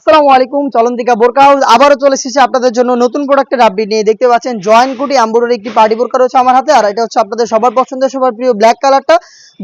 আসসালামু আলাইকুম, চলন্তিকা আবারও চলে এসেছে আপনাদের জন্য নতুন প্রোডাক্টের আপডেট নিয়ে। দেখতে পাচ্ছেন একটি পার্টি বোরকা রয়েছে আমার হাতে, আর এটা হচ্ছে আপনাদের সবার পছন্দের, সবার প্রিয় ব্ল্যাক কালারটা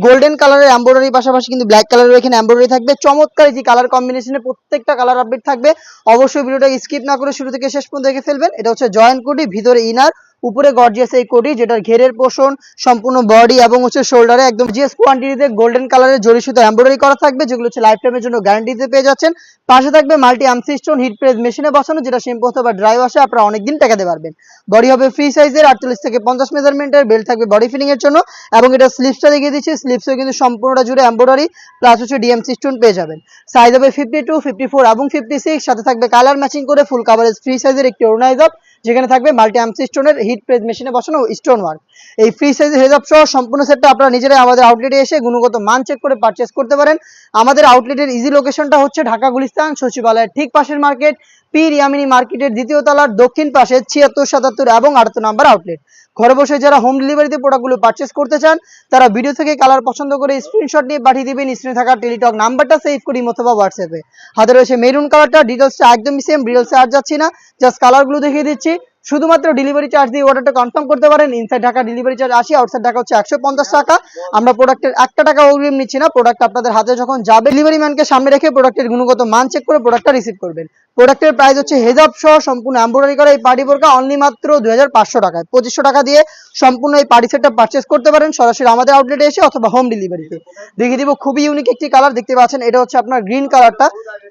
গোল্ডেন কালারের পাশাপাশি কিন্তু ব্ল্যাক কালারের এখানে এম্বয়ডারি থাকবে। চমৎকার যে কালার কম্বিনেশনে প্রত্যেকটা কালার আপডেট থাকবে। অবশ্যই ভিডিওটা স্কিপ না করে শুরু থেকে শেষ পর্যন্ত দেখে ফেলবেন। এটা হচ্ছে জয়েন্ট কুটি ভিতরে ইনার উপরে গর্জিয়াস এই কোটি, যেটার ঘেরের পোষণ, সম্পূর্ণ বডি এবং হচ্ছে শোল্ডারে একদম জিএস কোয়ান্টিটিতে গোল্ডেন কালারের জরি সুতো এমব্রয়ডারি করা থাকবে, যেগুলো হচ্ছে লাইফ টাইমের জন্য গ্যারান্টিতে পেয়ে যাচ্ছেন। পাশে থাকবে মাল্টি আমসিস্টোন হিট প্রেস মেশিনে বসানো, যেটা শ্যাম্পু অথবা ড্রাই ওয়াশে আপনারা অনেকদিন টেকাতে পারবেন। বডি হবে ফ্রি সাইজের আটচল্লিশ থেকে পঞ্চাশ মেজারমেন্টের বেল্ট থাকবে বডি ফিটিং এর জন্য, এবং এটা স্লিপসটা দেখিয়ে দিচ্ছি স্লিপসও কিন্তু সম্পূর্ণটা জুড়ে এম্ব্রয়ডারি প্লাস হচ্ছে ডিএমসি স্টোন পেয়ে যাবেন। সাইজ হবে ফিফটি টু ফিফটি ফোর এবং ফিফটি সিক্স সাথে থাকবে কালার ম্যাচিং করে ফুল কাভারেজ ফ্রি সাইজের একটি অর্গানাইজার যেখানে থাকবে মাল্টি আর্মস স্টোনের হিট প্রেস মেশিনে বসানো স্টোন ওয়ার্ক এই ফ্রি সাইজের হেজাব সহ সম্পূর্ণ সেটটা আপনারা নিজেরাই আমাদের আউটলেটে এসে গুণগত মান চেক করে পারচেস করতে পারেন। আমাদের আউটলেটের ইজি লোকেশনটা হচ্ছে ঢাকা গুলিস্তান সচিবালয়ের ঠিক পাশের মার্কেট পি ইয়ামিনী মার্কেটের দ্বিতীয় তলার দক্ষিণ পাশে ছিয়াত্তর, সাতাত্তর এবং আটাত্তর নাম্বার আউটলেট ঘরে বসে যারা হোম ডেলিভারিতে প্রোডাক্টগুলো পারচেস করতে চান, তারা ভিডিও থেকে কালার পছন্দ করে স্ক্রিনশট নিয়ে পাঠিয়ে দিবেন স্ক্রিনে থাকা টেলিটক নাম্বারটা সেভ করি অথবা হোয়াটসঅ্যাপে হাতে রয়েছে মেরুন কালারটা ডিটেলসটা একদমই সেম ডিটেলসে আর যাচ্ছি না জাস্ট কালারগুলো দেখিয়ে দিচ্ছি। শুধুমাত্র ডেলিভারি চার্জ দিয়ে অর্ডারটা কনফার্ম করতে পারেন। ইনসাইড ঢাকা ডেলিভারি চার্জ আশি আউটসাইড ঢাকা হচ্ছে একশো পঞ্চাশ টাকা। আমরা প্রোডাক্টের একটা টাকা অগ্রিম নিচ্ছি না প্রোডাক্ট আপনাদের হাতে যখন যাবে ডেলিভারি ম্যানকে সামনে রেখে প্রোডাক্টের গুণগত মান চেক করে প্রোডাক্টটা রিসিভ করবেন। প্রোডাক্টের প্রাইস হচ্ছে হেজাব সহ সম্পূর্ণ এম্ব্রয়ডারি করা এই পার্টি বোরকা অনলি মাত্র দুই হাজার পাঁচশো টাকায়। পঁচিশশো টাকা দিয়ে সম্পূর্ণ এই পার্টি সেটটা পারচেস করতে পারেন, সরাসরি আমাদের আউটলেটে এসে অথবা হোম ডেলিভারিতে দেখিয়ে দিব খুবই ইউনিক একটি কালার দেখতে পাচ্ছেন, এটা হচ্ছে আপনার গ্রিন কালারটা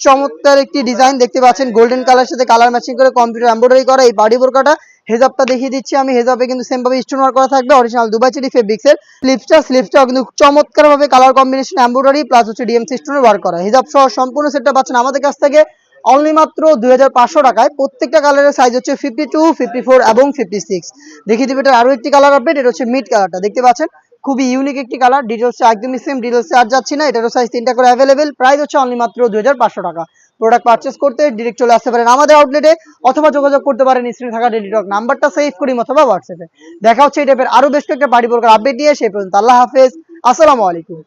চমৎকার একটি ডিজাইন দেখতে পাচ্ছেন গোল্ডেন কালার সাথে কালার ম্যাচিং করে কম্পিউটার এম্ব্রয়ডারি করা এই পার্টি বোরকাটা হেজাবটা দেখিয়ে দিচ্ছি। আমি হেজাবে কিন্তু সেম ভাবে স্টোন ওয়ার্ক করা থাকবে। অরিজিনাল দুবাই চেরি ফেব্রিক্সের স্লিপসটা স্লিপসটাও কিন্তু চমৎকার ভাবে কালার কম্বিনেশন এম্ব্রয়ডারি প্লাস হচ্ছে ডিএমসি স্টোনের ওয়ার্ক করা। হেজাব সহ সম্পূর্ণ সেটটা পাচ্ছেন আমাদের কাছ থেকে অনলি মাত্র দুই হাজার পাঁচশো টাকায়। প্রত্যেকটা কালারের সাইজ হচ্ছে ফিফটি টু ফিফটি ফোর এবং ফিফটি সিক্স দেখিয়ে দিবে এটা আরও একটি কালার আপডেট এটা হচ্ছে মিড কালারটা দেখতে পাচ্ছেন? খুবই ইউনিক একটি কালার ডিটেলসে একদমই সেম ডিটেলস আর যাচ্ছি না, এটারও সাইজ তিনটা করে অ্যাভেলেবেল প্রাইস হচ্ছে অনলি মাত্র দু হাজার পাঁচশো টাকা। প্রোডাক্ট পারচেস করতে ডিরেক্ট চলে আসতে পারেন আমাদের আউটলেটে অথবা যোগাযোগ করতে পারেন স্ক্রিনে থাকা ডেলিটক নাম্বারটা সেভ করি অথবা হোয়াটসঅ্যাপে দেখা হচ্ছে এই টাইপের আরও বেশ কয়েকটা বাড়ি প্রকার আপডেট নিয়ে, সেই পর্যন্ত আল্লাহ হাফেজ, আসসালামু আলাইকুম।